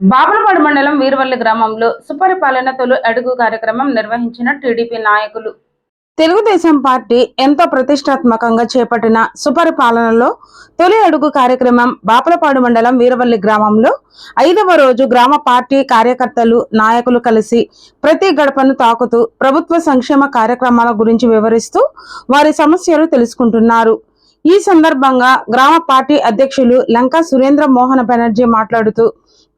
బాపులపాడు మండలం వీరవల్లి గ్రామంలో సుపరిపాలన తొలి అడుగు కార్యక్రమం నిర్వహించిన టీడీపీ నాయకులు. తెలుగుదేశం పార్టీ ఎంతో ప్రతిష్టాత్మకంగా చేపట్టిన సుపరిపాలనలో తొలి అడుగు కార్యక్రమం బాపులపాడు మండలం వీరవల్లి గ్రామంలో ఐదవ రోజు గ్రామ పార్టీ కార్యకర్తలు నాయకులు కలిసి ప్రతి గడపను తాకుతూ ప్రభుత్వ సంక్షేమ కార్యక్రమాల గురించి వివరిస్తూ వారి సమస్యలు తెలుసుకుంటున్నారు. ఈ సందర్భంగా గ్రామ పార్టీ అధ్యక్షులు లంకా సురేంద్ర మోహన బెనర్జీ మాట్లాడుతూ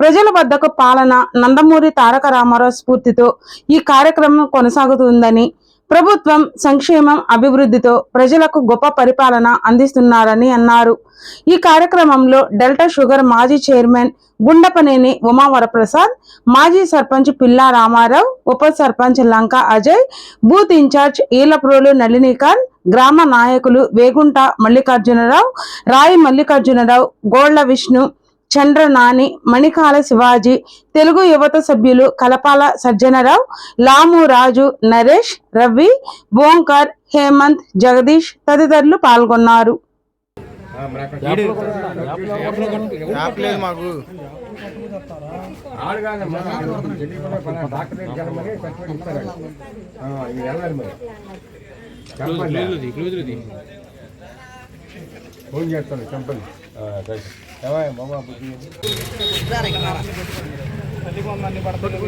ప్రజల వద్దకు పాలన నందమూరి తారక రామారావు స్ఫూర్తితో ఈ కార్యక్రమం కొనసాగుతుందని ప్రభుత్వం సంక్షేమం అభివృద్ధితో ప్రజలకు గొప్ప పరిపాలన అందిస్తున్నారని అన్నారు. ఈ కార్యక్రమంలో డెల్టా షుగర్ మాజీ చైర్మన్ గుండపనేని ఉమావరప్రసాద్ మాజీ సర్పంచ్ పిల్లా రామారావు ఉప సర్పంచ్ లంక అజయ్ బూత్ ఇన్ఛార్జ్ ఈలప్రోలు నళినీకాంత్ గ్రామ నాయకులు వేగుంట మల్లికార్జునరావు రాయి మల్లికార్జునరావు గోళ్ళ విష్ణు చంద్ర నాని మణికాల శివాజీ తెలుగు యువత సభ్యులు కలపాల సజ్జనరావు లాము రాజు నరేష్ రవి ఓంకర్ హేమంత్ జగదీష్ తదితరులు పాల్గొన్నారు. డాక్టర్ ఫోన్ చేస్తాను బుద్ధి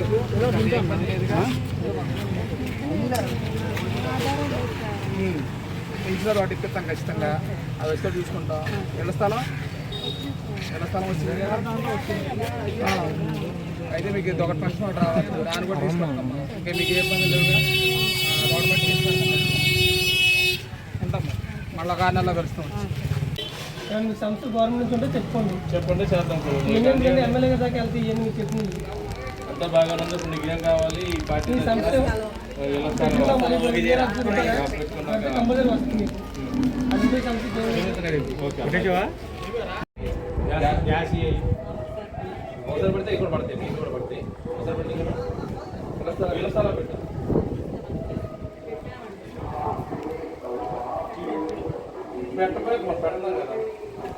ఇంట్లో వాటి ఇప్పిస్తాం ఖచ్చితంగా అది వస్తే చూసుకుంటాం ఇళ్ళ స్థలం ఇళ్ళ స్థలం వచ్చింది. అయితే మీకు ఇది ఒకటి ఫంక్షన్ ఒకటి రావాలి. దాన్ని కూడా తీసుకుంటాం ఇంకా మీకు ఏ ఇబ్బంది లేవుగా గవర్నమెంట్ తీసుకుంటాం ఉంటాం మళ్ళీ ఒక ఆరు నెలలో కలుస్తాం. రెండు సంస్థ గవర్నమెంట్ నుంచి ఉంటే చెప్పుకోండి. చెప్పండి చేద్దాం ఎమ్మెల్యే దాకా వెళ్తే ఇవన్నీ మీకు చెప్పింది అంతా బాగా ఉంది ఇప్పుడు నీకు ఏం కావాలి? ఈ పార్టీ ఈ సంస్థ కంపల్సరీ వస్తుంది అది పోయి సంస్థ చేయాలి. గ్యాస్ ఇయ్యి. అవసరం పడితే ఇక్కడ పడతాయి కూడా పడతాయి. అవసరం పడితే ఇక్కడ ఇళ్ళ స్థలం- ఇళ్ళ స్థలం పెట్టు. పెట్టకపోతే పెట్టడం కదా.